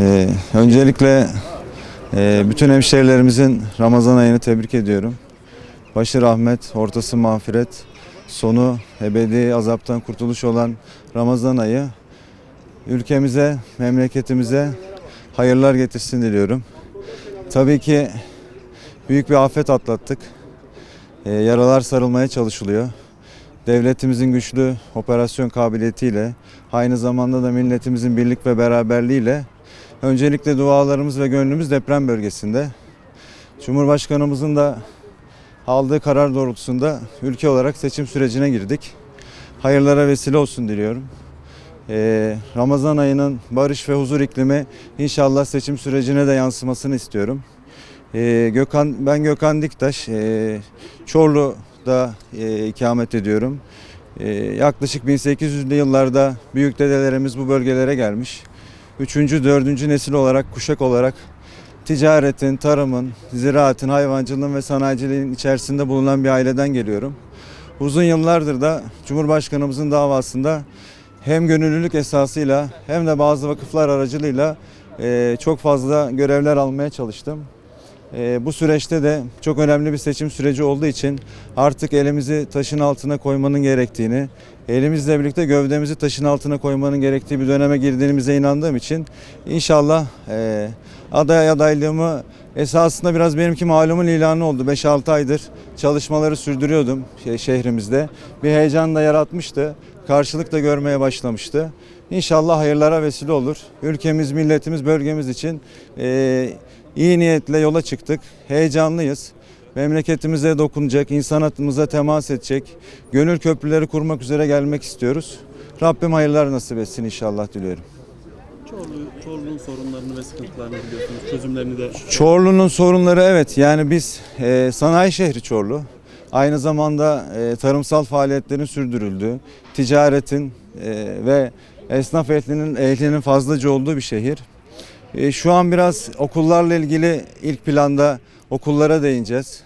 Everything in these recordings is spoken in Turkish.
Ee, öncelikle e, bütün hemşehrilerimizin Ramazan ayını tebrik ediyorum. Başı rahmet, ortası mağfiret, sonu ebedi azaptan kurtuluş olan Ramazan ayı ülkemize, memleketimize hayırlar getirsin diliyorum. Tabii ki büyük bir afet atlattık. Ee, yaralar sarılmaya çalışılıyor. Devletimizin güçlü operasyon kabiliyetiyle, aynı zamanda da milletimizin birlik ve beraberliğiyle öncelikle dualarımız ve gönlümüz deprem bölgesinde. Cumhurbaşkanımızın da aldığı karar doğrultusunda ülke olarak seçim sürecine girdik. Hayırlara vesile olsun diliyorum. Ee, Ramazan ayının barış ve huzur iklimi inşallah seçim sürecine de yansımasını istiyorum. Ee, Gökhan, ben Gökhan Diktaş, ee, Çorlu'da ee, ikamet ediyorum. Ee, yaklaşık 1800'lü yıllarda büyük dedelerimiz bu bölgelere gelmiş. Üçüncü, dördüncü nesil olarak, kuşak olarak ticaretin, tarımın, ziraatin, hayvancılığın ve sanayiciliğin içerisinde bulunan bir aileden geliyorum. Uzun yıllardır da Cumhurbaşkanımızın davasında hem gönüllülük esasıyla hem de bazı vakıflar aracılığıyla çok fazla görevler almaya çalıştım. Eee, bu süreçte de çok önemli bir seçim süreci olduğu için artık elimizi taşın altına koymanın gerektiğini, elimizle birlikte gövdemizi taşın altına koymanın gerektiği bir döneme girdiğimize inandığım için inşallah eee aday adaylığımı esasında biraz benimki malumun ilanı oldu. 5-6 aydır çalışmaları sürdürüyordum şehrimizde. Bir heyecan da yaratmıştı. Karşılık da görmeye başlamıştı. İnşallah hayırlara vesile olur. Ülkemiz, milletimiz, bölgemiz için eee, iyi niyetle yola çıktık. Heyecanlıyız. Memleketimize dokunacak, insanatımıza temas edecek, gönül köprüleri kurmak üzere gelmek istiyoruz. Rabbim hayırlar nasip etsin inşallah diliyorum. Çorlu, Çorlu'nun sorunlarını ve sıkıntılarını biliyorsunuz. Çözümlerini de Çorlu'nun sorunları evet yani biz e, sanayi şehri Çorlu. Aynı zamanda e, tarımsal faaliyetlerin sürdürüldüğü, ticaretin e, ve esnaf ehlinin, ehlinin fazlaca olduğu bir şehir. E, şu an biraz okullarla ilgili ilk planda okullara değineceğiz.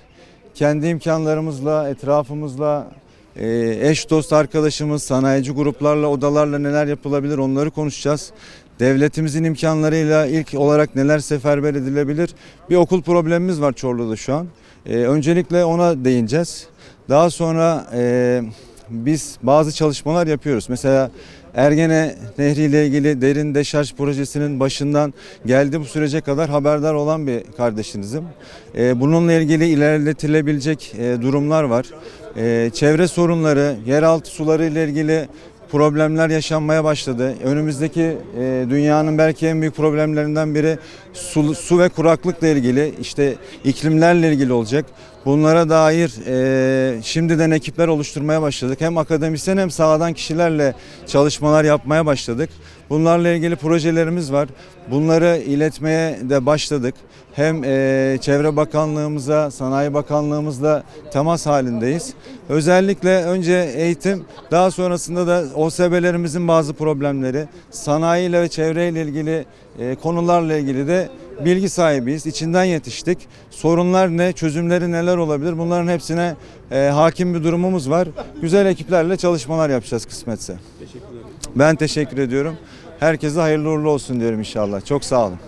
Kendi imkanlarımızla, etrafımızla, e, eş dost arkadaşımız, sanayici gruplarla, odalarla neler yapılabilir onları konuşacağız. Devletimizin imkanlarıyla ilk olarak neler seferber edilebilir? Bir okul problemimiz var Çorlu'da şu an. Ee, öncelikle ona değineceğiz. Daha sonra e, biz bazı çalışmalar yapıyoruz. Mesela Ergene Nehri ile ilgili derin deşarj projesinin başından geldi bu sürece kadar haberdar olan bir kardeşinizim. Ee, bununla ilgili ilerletilebilecek e, durumlar var. Ee, çevre sorunları, yeraltı suları ile ilgili problemler yaşanmaya başladı. Önümüzdeki e, dünyanın belki en büyük problemlerinden biri su, su ve kuraklıkla ilgili, işte iklimlerle ilgili olacak. Bunlara dair e, şimdiden ekipler oluşturmaya başladık. Hem akademisyen hem sahadan kişilerle çalışmalar yapmaya başladık. Bunlarla ilgili projelerimiz var. Bunları iletmeye de başladık. Hem e, Çevre Bakanlığımıza, Sanayi Bakanlığımızla temas halindeyiz. Özellikle önce eğitim, daha sonrasında da OSB'lerimizin bazı problemleri, sanayiyle ve çevreyle ilgili e, konularla ilgili de bilgi sahibiyiz. İçinden yetiştik. Sorunlar ne, çözümleri neler olabilir? Bunların hepsine e, hakim bir durumumuz var. Güzel ekiplerle çalışmalar yapacağız kısmetse. teşekkür ederim. Ben teşekkür ediyorum. Herkese hayırlı uğurlu olsun diyorum inşallah. Çok sağ olun.